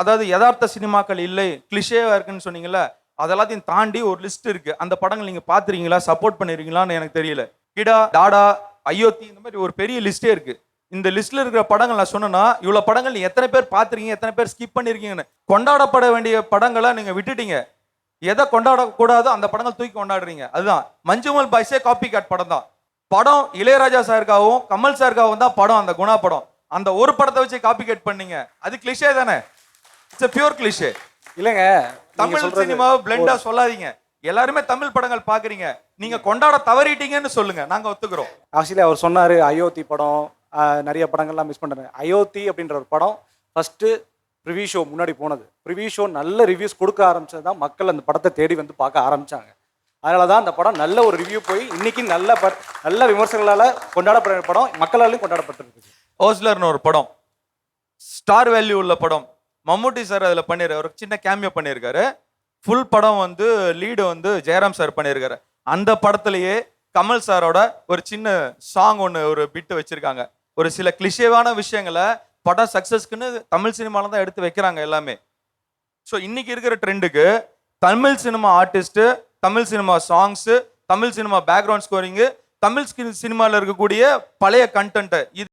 அதாவது யதார்த்த சினிமாக்கள் இல்லை கிளிஷேவாக இருக்குன்னு சொன்னீங்கல்ல அதெல்லாத்தையும் தாண்டி ஒரு லிஸ்ட் இருக்கு. அந்த படங்கள் நீங்க பாத்துறீங்களா சப்போர்ட் பண்ணிருக்கீங்களான்னு எனக்கு தெரியல. கிடா டாடா அயோத்தி இந்த மாதிரி ஒரு பெரிய லிஸ்டே இருக்கு. இந்த லிஸ்ட்ல இருக்கிற படங்கள் நான் சொன்னேன்னா இவ்வளவு படங்கள் நீ எத்தனை பேர் பாத்துருக்கீங்க எத்தனை பேர் ஸ்கிப் பண்ணிருக்கீங்கன்னு. கொண்டாடப்பட வேண்டிய படங்களை நீங்க விட்டுட்டீங்க. எதை கொண்டாடக்கூடாதோ அந்த படங்கள் தூக்கி கொண்டாடுறீங்க. அதுதான். மஞ்சுமல் பாய்ஸே காப்பி காட் படம் தான். படம் இளையராஜா சாருக்காகவும் கமல் சாருக்காகவும் தான் படம் அந்த குணா படம். அந்த ஒரு படத்தை வச்சு காப்பி கேட் பண்ணீங்க. அது கிளிஷே தானே? இட்ஸ் பியூர் கிளிஷே இல்லைங்க தமிழ் சினிமாவை பிளெண்டா சொல்லாதீங்க. எல்லாருமே தமிழ் படங்கள் பாக்குறீங்க நீங்க கொண்டாட தவறிட்டீங்கன்னு சொல்லுங்க. நாங்க ஒத்துக்கிறோம். ஆக்சுவலி அவர் சொன்னாரு அயோத்தி படம் நிறைய படங்கள்லாம் மிஸ் பண்ணுறேன் அயோத்தி அப்படின்ற ஒரு படம் ஃபர்ஸ்ட் ப்ரிவியூ ஷோ முன்னாடி போனது. ப்ரிவியூ ஷோ நல்ல ரிவ்யூஸ் கொடுக்க ஆரம்பிச்சது தான் மக்கள் அந்த படத்தை தேடி வந்து பார்க்க ஆரம்பிச்சாங்க. அதனால தான் அந்த படம் நல்ல ஒரு ரிவ்யூ போய் இன்னைக்கு நல்ல ப நல்ல விமர்சனங்களால கொண்டாடப்படுற படம் மக்களாலையும் கொண்டாடப்பட்டிருக்கு ஓஸ்லர்னு ஒரு படம். ஸ்டார் வேல்யூ உள்ள படம். மம்முட்டி சார் அதில் பண்ணியிருக்காரு ஒரு சின்ன கேமியோ பண்ணியிருக்காரு ஃபுல் படம் வந்து லீடு வந்து ஜெயராம் சார் பண்ணியிருக்காரு அந்த படத்துலயே கமல் சாரோட ஒரு சின்ன சாங் ஒன்று ஒரு பிட்டு வச்சிருக்காங்க. ஒரு சில கிளிஷேவான விஷயங்களை படம் சக்ஸஸ்க்குன்னு தமிழ் சினிமால தான் எடுத்து வைக்கிறாங்க எல்லாமே. ஸோ இன்னைக்கு இருக்கிற ட்ரெண்டுக்கு Tamil cinema artist Tamil cinema songs Tamil cinema background scoring Tamil சினிமாவில் இருக்கக்கூடிய பழைய கண்டென்ட்டை இது